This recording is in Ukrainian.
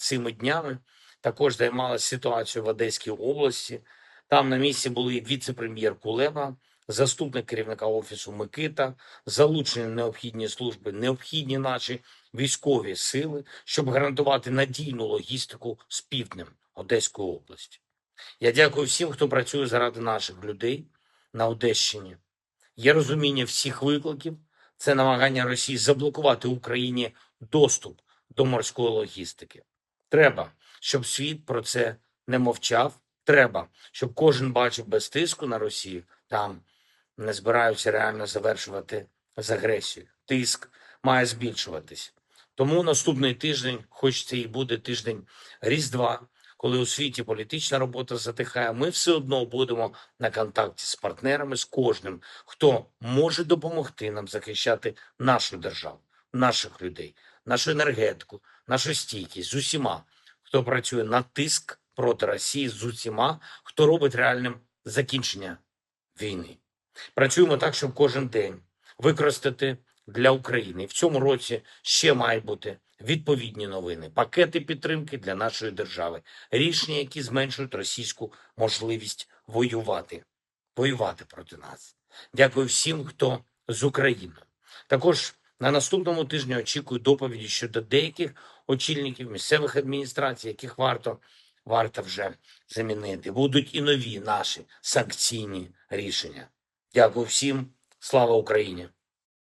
цими днями. Також займалася ситуацією в Одеській області. Там на місці були віце-прем'єр Кулеба, заступник керівника офісу Микита, залучені необхідні служби, необхідні наші військові сили, щоб гарантувати надійну логістику з півднем Одеської області. Я дякую всім, хто працює заради наших людей на Одещині. Є розуміння всіх викликів. Це намагання Росії заблокувати Україні доступ до морської логістики. Треба, щоб світ про це не мовчав. Треба, щоб кожен бачив без тиску на Росію. Там не збираються реально завершувати з агресією. Тиск має збільшуватись. Тому наступний тиждень, хоч це і буде тиждень Різдва, коли у світі політична робота затихає, ми все одно будемо на контакті з партнерами, з кожним, хто може допомогти нам захищати нашу державу, наших людей, нашу енергетику, нашу стійкість з усіма, хто працює на тиск проти Росії, з усіма, хто робить реальним закінчення війни. Працюємо так, щоб кожен день використати для України. В цьому році ще мають бути відповідні новини, пакети підтримки для нашої держави, рішення, які зменшують російську можливість воювати, воювати проти нас. Дякую всім, хто з України. Також на наступному тижні очікую доповіді щодо деяких очільників місцевих адміністрацій, яких варто варто вже замінити. Будуть і нові наші санкційні рішення. Дякую всім. Слава Україні!